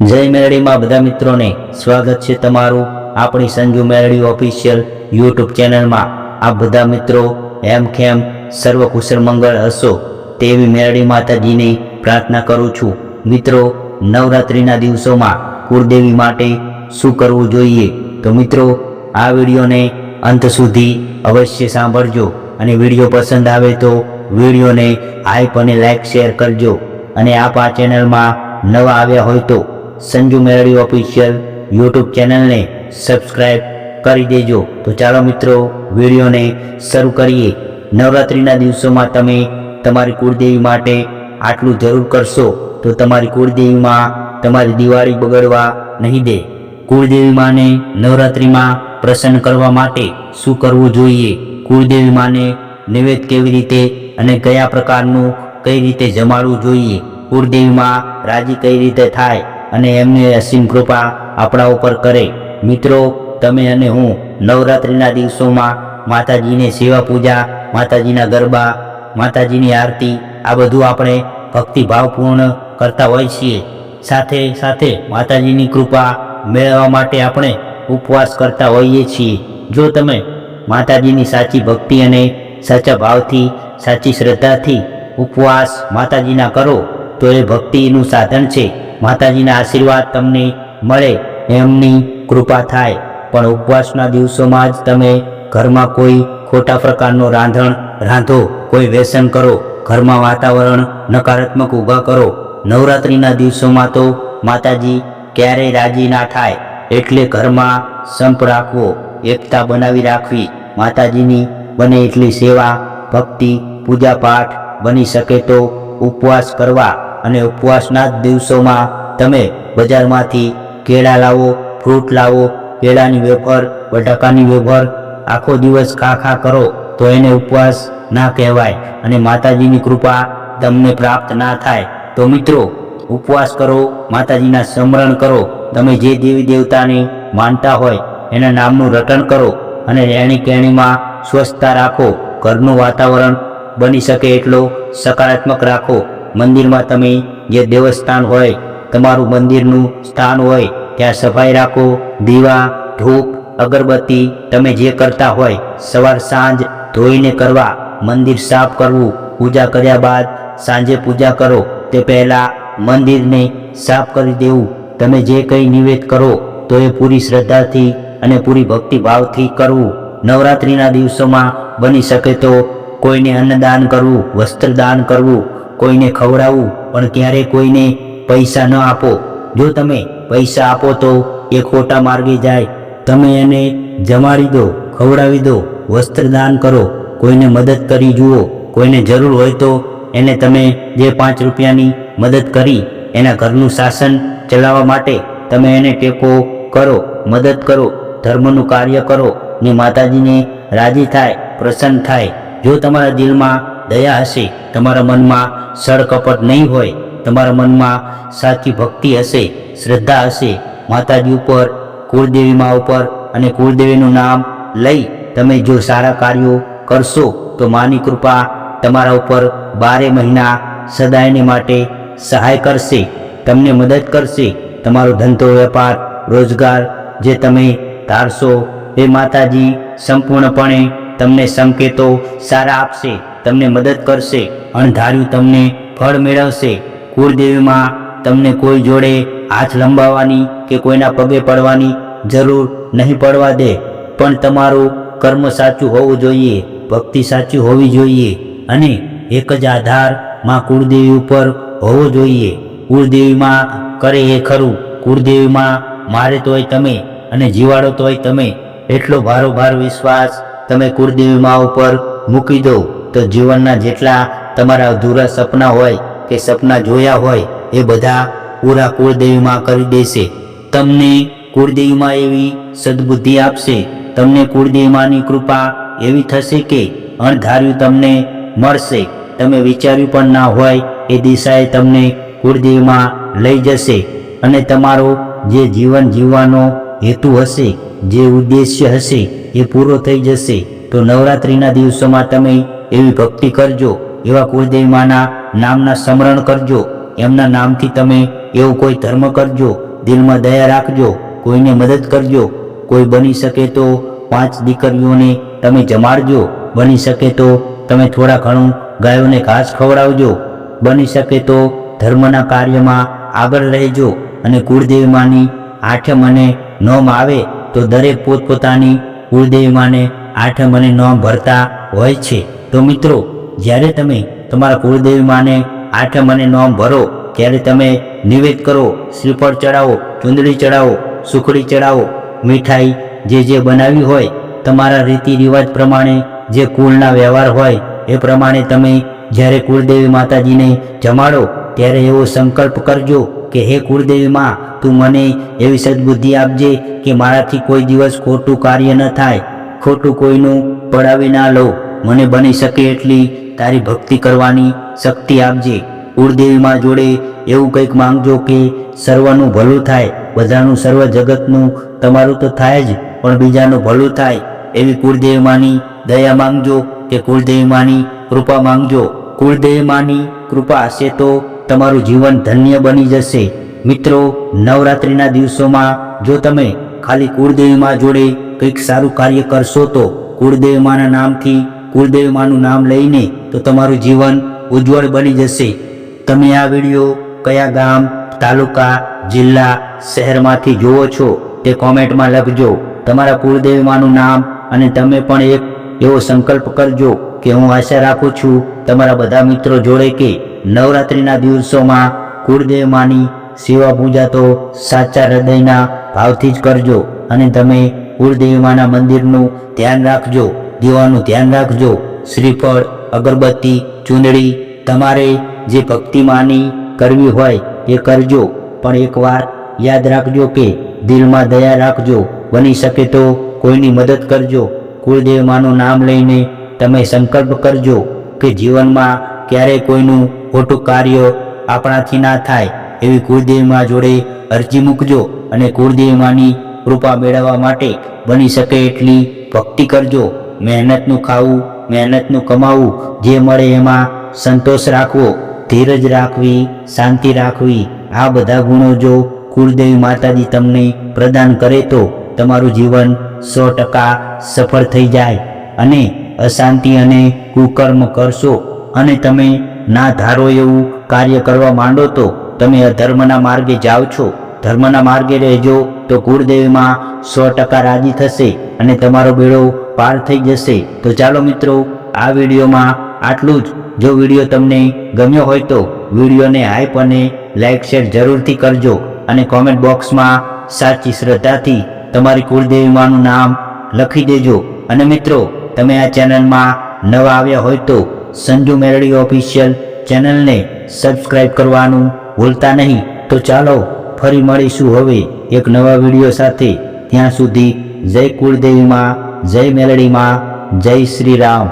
જય મેરડીમાં બધા મિત્રોને સ્વાગત છે તમારું આપણી સંજુ મેળડી ઓફિશિયલ યુટ્યુબ ચેનલમાં. આ બધા મિત્રો એમ ખેમ સર્વ કુશળ મંગળ હશો તેવી મેરડી માતાજીની પ્રાર્થના કરું છું. મિત્રો, નવરાત્રિના દિવસોમાં કુળદેવી માટે શું કરવું જોઈએ? તો મિત્રો, આ વિડીયોને અંત સુધી અવશ્ય સાંભળજો અને વીડિયો પસંદ આવે તો વિડીયોને હાઈપ અને લાઈક શેર કરજો. અને આપ આ ચેનલમાં નવા આવ્યા હોય તો સંજુ મેરડી ઓફિશિયલ યુટ્યુબ ચેનલને સબસ્ક્રાઈબ કરી દેજો. તો ચાલો મિત્રો, વિડીયોને શરૂ કરીએ. નવરાત્રિના દિવસોમાં તમે તમારી કુળદેવી માટે આટલું જરૂર કરશો, તો તમારી કુળદેવીમાં તમારી દિવાળી બગડવા નહીં દે. કુળદેવી માને નવરાત્રિમાં પ્રસન્ન કરવા માટે શું કરવું જોઈએ? કુળદેવી માને નિવેદ કેવી રીતે અને કયા પ્રકારનું કઈ રીતે જમાડવું જોઈએ? કુળદેવીમાં રાજી કઈ રીતે થાય? અને એમને અસીમ કૃપા આપણા ઉપર કરે. મિત્રો, તમે અને હું નવરાત્રિના દિવસોમાં માતાજીને સેવા પૂજા, માતાજીના ગરબા, માતાજીની આરતી, આ બધું આપણે ભક્તિભાવપૂર્ણ કરતા હોય છીએ. સાથે સાથે માતાજીની કૃપા મેળવવા માટે આપણે ઉપવાસ કરતા હોઈએ છીએ. જો તમે માતાજીની સાચી ભક્તિ અને સાચા ભાવથી, સાચી શ્રદ્ધાથી ઉપવાસ માતાજીના કરો, તો એ ભક્તિનું સાધન છે. માતાજીના આશીર્વાદ તમને મળે, એમની કૃપા થાય. પણ ઉપવાસના દિવસોમાં જ તમે ઘરમાં કોઈ ખોટા પ્રકારનો રાંધણ રાંધો, કોઈ વ્યસન કરો, ઘરમાં વાતાવરણ નકારાત્મક ઊભા કરો. નવરાત્રિના દિવસોમાં તો માતાજી ક્યારેય રાજી ના થાય, એટલે ઘરમાં સંપ રાખવો, એકતા બનાવી રાખવી. માતાજીની બને એટલી સેવા, ભક્તિ, પૂજાપાઠ બની શકે તો ઉપવાસ કરવા. અને ઉપવાસના દિવસોમાં તમે બજારમાંથી કેળા લાવો, ફ્રૂટ લાવો, કેળાની વેફર, બટાકાની વેફર, આખો દિવસ ખા કરો, તો એને ઉપવાસ ના કહેવાય અને માતાજીની કૃપા તમને પ્રાપ્ત ના થાય. તો મિત્રો, ઉપવાસ કરો, માતાજીના સ્મરણ કરો. તમે જે દેવી દેવતાને માનતા હોય, એના નામનું રટણ કરો અને રહેણી કહેણીમાં સ્વચ્છતા રાખો. ઘરનું વાતાવરણ બની શકે એટલો સકારાત્મક રાખો. મંદિરમાં તમે જે દેવસ્થાન હોય, તમારું મંદિરનું સ્થાન હોય, ત્યાં સફાઈ રાખો, દીવા, ધૂપ, અગરબત્તી તમે જે કરતા હોય, સવાર સાંજ ધોઈને કરવા, મંદિર સાફ કરવું, પૂજા કર્યા બાદ સાંજે પૂજા કરો, તે પહેલાં મંદિરને સાફ કરી દેવું. તમે જે કંઈ નિવેદ કરો, તો એ પૂરી શ્રદ્ધાથી અને પૂરી ભક્તિભાવથી કરવું. નવરાત્રિના દિવસોમાં બની શકે તો કોઈને અન્નદાન કરવું, વસ્ત્રદાન કરવું કોઈને ખવડાવવું પણ ક્યારે કોઈને પૈસા ન આપો. જો તમે પૈસા આપો તો એ ખોટા માર્ગે જાય. તમે એને જમાડી દો, ખવડાવી દો, વસ્ત્રદાન કરો. કોઈને મદદ કરી જુઓ. કોઈને જરૂર હોય તો એને તમે જે પાંચ રૂપિયાની મદદ કરી, એના ઘરનું શાસન ચલાવવા માટે તમે એને ટેકો કરો, મદદ કરો, ધર્મનું કાર્ય કરો, ને માતાજીને રાજી થાય, પ્રસન્ન થાય. જો તમારા દિલમાં દયા હશે તમારા મનમાં સળકપટ નહીં હોય, તમારા મનમાં સાચી ભક્તિ હશે, શ્રદ્ધા હશે, માતાજી ઉપર, કુળદેવીમાં ઉપર અને કુળદેવીનું નામ લઈ તમે જો સારા કાર્યો કરશો, તો માની કૃપા તમારા ઉપર બારે મહિના સદાયને માટે સહાય કરશે, તમને મદદ કરશે, તમારો ધંધો, વેપાર, રોજગાર જે તમે ધારશો, એ માતાજી સંપૂર્ણપણે તમને સંકેતો સારા આપશે. તમને મદદ કરશે, અણધાર્યું તમને ફળ મેળવશે. કુળદેવીમાં તમને કોઈ જોડે હાથ લંબાવવાની કે કોઈના પગે પડવાની જરૂર નહીં પડવા દે. પણ તમારું કર્મ સાચું હોવું જોઈએ, ભક્તિ સાચી હોવી જોઈએ અને એક જ આધારમાં કુળદેવી ઉપર હોવો જોઈએ. કુળદેવીમાં કરે એ ખરું, કુળદેવીમાં મારે તોય તમે અને જીવાડો તોય તમે. એટલો ભારોભાર વિશ્વાસ તમે કુળદેવીમાં ઉપર મૂકી દો. તો જીવનના જેટલા તમારા અધૂરા સપના હોય કે સપના જોયા હોય, એ બધા પૂરા કુળદેવીમાં કરી દેશે. તમને કુળદેવીમાં એવી સદબુદ્ધિ આપશે. તમને કુળદેવીમાંની કૃપા એવી થશે કે અણધાર્યું તમને મળશે. તમે વિચાર્યું પણ ના હોય, એ દિશાએ તમને કુળદેવીમાં લઈ જશે. અને તમારો જે જીવન જીવવાનો હેતુ હશે, જે ઉદ્દેશ્ય હશે, એ પૂરો થઈ જશે. તો નવરાત્રિના દિવસોમાં તમે એવી ભક્તિ કરજો, એવા કુળદેવી માના નામના સ્મરણ કરજો. એમના નામથી તમે એવું કોઈ ધર્મ કરજો, દિલમાં દયા રાખજો, કોઈને મદદ કરજો. કોઈ બની શકે તો પાંચ દીકરીઓને તમે જમાડજો, બની શકે તો તમે થોડા ઘણું ગાયોને ઘાસ ખવડાવજો, બની શકે તો ધર્મના કાર્યમાં આગળ રહેજો. અને કુળદેવી માની આઠમ અને નોમ આવે, તો દરેક પોતપોતાની કુળદેવી માને આઠમ અને નોમ ભરતા હોય છે. તો મિત્રો, જ્યારે તમે તમારા કુળદેવી માને આઠમ અને નોમ ભરો, ત્યારે તમે નિવેદ કરો, શ્રીફળ ચડાવો, ચુંદડી ચડાવો, સુખડી ચડાવો, મીઠાઈ જે જે બનાવી હોય, તમારા રીતિ રિવાજ પ્રમાણે જે કુળના વ્યવહાર હોય, એ પ્રમાણે તમે જ્યારે કુળદેવી માતાજીને જમાડો, ત્યારે એવો સંકલ્પ કરજો કે, હે કુળદેવી માં, તું મને એવી સદબુદ્ધિ આપજે કે મારાથી કોઈ દિવસ ખોટું કાર્ય ન થાય, ખોટું કોઈનું પડાવી ના લો. મને બની શકે એટલી તારી ભક્તિ કરવાની શક્તિ આપજે. કુળદેવીમાં જોડે એવું કંઈક માંગજો કે સર્વનું ભલું થાય. બધાનું સર્વ જગતનું તમારું તો થાય જ, પણ બીજાનું ભલું થાય. એવી કુળદેવીમાની દયા માંગજો કે કુળદેવીમાની કૃપા માંગજો. કુળદેવીમાની કૃપા હશે તો તમારું જીવન ધન્ય બની જશે. મિત્રો, નવરાત્રિના દિવસોમાં જો તમે ખાલી કુળદેવીમાં જોડે કંઈક સારું કાર્ય કરશો તો કુળદેવીમાના નામથી કુળદેવીમાનું નામ લઈને તો તમારું જીવન ઉજ્જવળ બની જશે. તમે આ વીડિયો કયા ગામ, તાલુકા, જિલ્લા, શહેરમાંથી જુઓ છો તે કોમેન્ટમાં લખજો. તમારા કુળદેવીમાનું નામ અને તમે પણ એક એવો સંકલ્પ કરજો કે હું આશા રાખું છું તમારા બધા મિત્રો જોડે કે નવરાત્રિના દિવસોમાં કુળદેવ માની સેવા પૂજા તો સાચા હૃદયના ભાવથી જ કરજો અને તમે કુળદેવીમાના મંદિરનું ધ્યાન રાખજો. દીવાનું ધ્યાન રાખજો. શ્રીફળ, અગરબત્તી, ચૂંદડી, તમારે જે ભક્તિમાની કરવી હોય એ કરજો. પણ એકવાર યાદ રાખજો કે દિલમાં દયા રાખજો. બની શકે તો કોઈની મદદ કરજો. કુળદેવમાનું નામ લઈને તમે સંકલ્પ કરજો કે જીવનમાં ક્યારેય કોઈનું ખોટું કાર્ય આપણાથી ના થાય. એવી કુળદેવીમાં જોડે અરજી મૂકજો અને કુળદેવીમાંની કૃપા મેળવવા માટે બની શકે એટલી ભક્તિ કરજો. મહેનતનું ખાવું, મહેનતનું કમાવું, જે મળે એમાં સંતોષ રાખવો, ધીરજ રાખવી, શાંતિ રાખવી, આ બધા ગુણો જો કુળદેવી માતાજી તમને પ્રદાન કરે તો તમારું જીવન સો ટકા સફળ થઈ જાય અને અશાંતિ અને કુકર્મ કરશો. અને તમે ના ધારો એવું કાર્ય કરવા માંડો તો તમે અધર્મના માર્ગે જાઓ છો. ધર્મના માર્ગે રહેજો તો કુળદેવીમાં સો ટકા રાજી થશે અને તમારો બેડો પાર થઈ જશે. તો ચાલો મિત્રો, આ વિડીયોમાં આટલું જ. જો વીડિયો તમને ગમ્યો હોય તો વિડીયોને હાઈપ અને લાઈક શેર જરૂરથી કરજો અને કોમેન્ટ બોક્સમાં સાચી શ્રદ્ધાથી તમારી કુળદેવીમાંનું નામ લખી દેજો. અને મિત્રો, તમે આ ચેનલમાં નવા આવ્યા હોય તો સંજુ મેરડી ઓફિશિયલ ચેનલને સબસ્ક્રાઇબ કરવાનું ભૂલતા નહીં. તો ચાલો ફરી મળીશું હવે એક નવા વીડિયો સાથે. ત્યાં સુધી જય કુળદેવીમાં જય મેલડીમાં જય શ્રી રામ